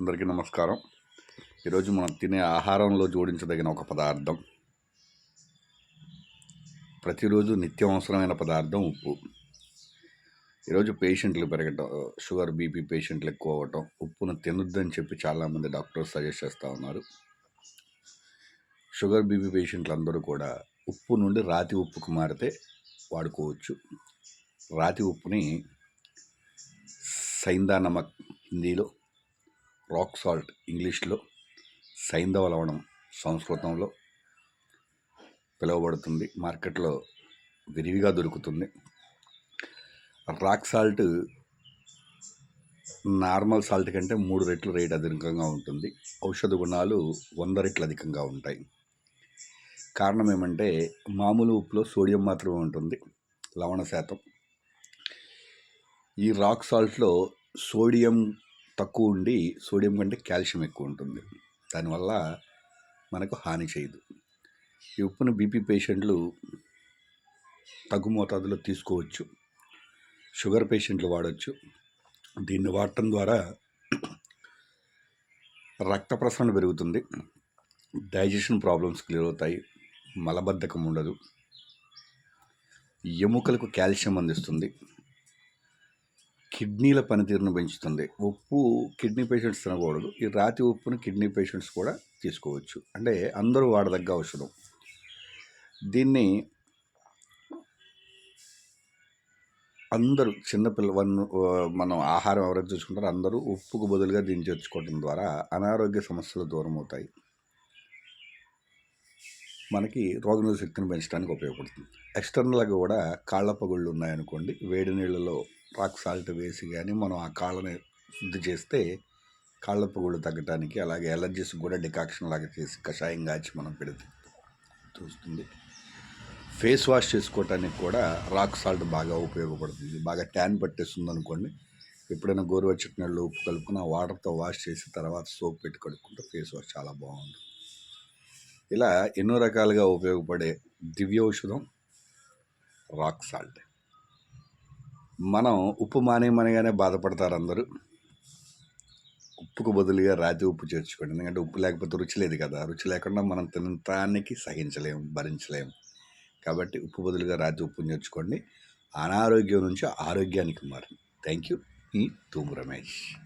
అందరికీ నమస్కారం. ఈరోజు మనం తినే ఆహారంలో జోడించదగిన ఒక పదార్థం. ప్రతిరోజు నిత్యం అవసరమైన పదార్థం ఉప్పు. ఈరోజు పేషెంట్లు పెరగటం షుగర్ బీపీ పేషెంట్లు ఎక్కువ అవ్వటం ఉప్పును తినొద్దని చెప్పి చాలామంది డాక్టర్స్ సజెస్ట్ చేస్తూ ఉన్నారు. షుగర్ బీపీ పేషెంట్లు అందరూ కూడా ఉప్పు నుండి రాతి ఉప్పుకు మారితే వాడుకోవచ్చు. రాతి ఉప్పుని సైందా నమక్ హిందీలో రాక్ సాల్ట్ ఇంగ్లీష్లో సైంధవ లవణం సంస్కృతంలో పిలువబడుతుంది. మార్కెట్లో విరివిగా దొరుకుతుంది. రాక్ సాల్ట్ నార్మల్ సాల్ట్ కంటే మూడు రెట్లు రేట్ అధికంగా ఉంటుంది. ఔషధ గుణాలు వంద రెట్లు అధికంగా ఉంటాయి. కారణం ఏమంటే మామూలు ఉప్పులో సోడియం మాత్రమే ఉంటుంది. లవణ శాతం. ఈ రాక్ సాల్ట్లో సోడియం తక్కువ ఉండి సోడియం కంటే కాల్షియం ఎక్కువ ఉంటుంది. దానివల్ల మనకు హాని చేయదు. ఈ ఉప్పును బీపీ పేషెంట్లు తగ్గు మోతాదులో తీసుకోవచ్చు. షుగర్ పేషెంట్లు వాడచ్చు. దీన్ని వాడటం ద్వారా రక్త ప్రసరణ పెరుగుతుంది. డైజెషన్ ప్రాబ్లమ్స్ క్లియర్ అవుతాయి. మలబద్ధకం ఉండదు. ఎముకలకు కాల్షియం అందిస్తుంది. కిడ్నీల పనితీరును పెంచుతుంది. ఉప్పు కిడ్నీ పేషెంట్స్ తినకూడదు. ఈ రాతి ఉప్పును కిడ్నీ పేషెంట్స్ కూడా తీసుకోవచ్చు. అంటే అందరూ వాడదగ్గ ఔషధం. దీన్ని అందరూ చిన్నపిల్ల వన్ మనం ఆహారం ఎవరైతే చూసుకుంటారో అందరూ ఉప్పుకు బదులుగా దీన్ని చేర్చుకోవడం ద్వారా అనారోగ్య సమస్యలు దూరం అవుతాయి మనకి రోగనిరోధక శక్తిని పెంచడానికి ఉపయోగపడుతుంది. ఎక్స్టర్నల్గా కూడా కాళ్ళ పగుళ్ళు ఉన్నాయనుకోండి వేడి నీళ్ళలో రాక్ సాల్ట్ వేసి కానీ మనం ఆ కాళ్ళని శుద్ధి చేస్తే కాళ్ళ పొగుళ్ళు తగ్గటానికి అలాగే ఎలర్జీస్ కూడా డికాక్షన్ లాగా చేసి కషాయం కాచి మనం పెడితే చూస్తుంది ఫేస్ వాష్ చేసుకోవటానికి కూడా రాక్ సాల్ట్ బాగా ఉపయోగపడుతుంది. బాగా ట్యాన్ పట్టేస్తుంది అనుకోండి. ఎప్పుడైనా గోరువెచ్చటి నీళ్ళు ఉప్పు కలుపుకుని ఆ వాటర్తో వాష్ చేసి తర్వాత సోప్ పెట్టి కడుక్కుంటే ఫేస్ వాష్ చాలా బాగుంటుంది. ఇలా ఎన్నో రకాలుగా ఉపయోగపడే దివ్య ఔషధం రాక్ సాల్ట్ మనం ఉప్పు మానేయమనగానే బాధపడతారు అందరూ. ఉప్పుకు బదులుగా రాతి ఉప్పు చేర్చుకోండి. ఎందుకంటే ఉప్పు లేకపోతే రుచి లేదు కదా. రుచి లేకుండా మనం తినటానికి సహించలేము భరించలేము కాబట్టి ఉప్పు బదులుగా రాతి ఉప్పు చేర్చుకోండి. అనారోగ్యం నుంచి ఆరోగ్యానికి మారింది థ్యాంక్ యూ. మీ తూము రమేష్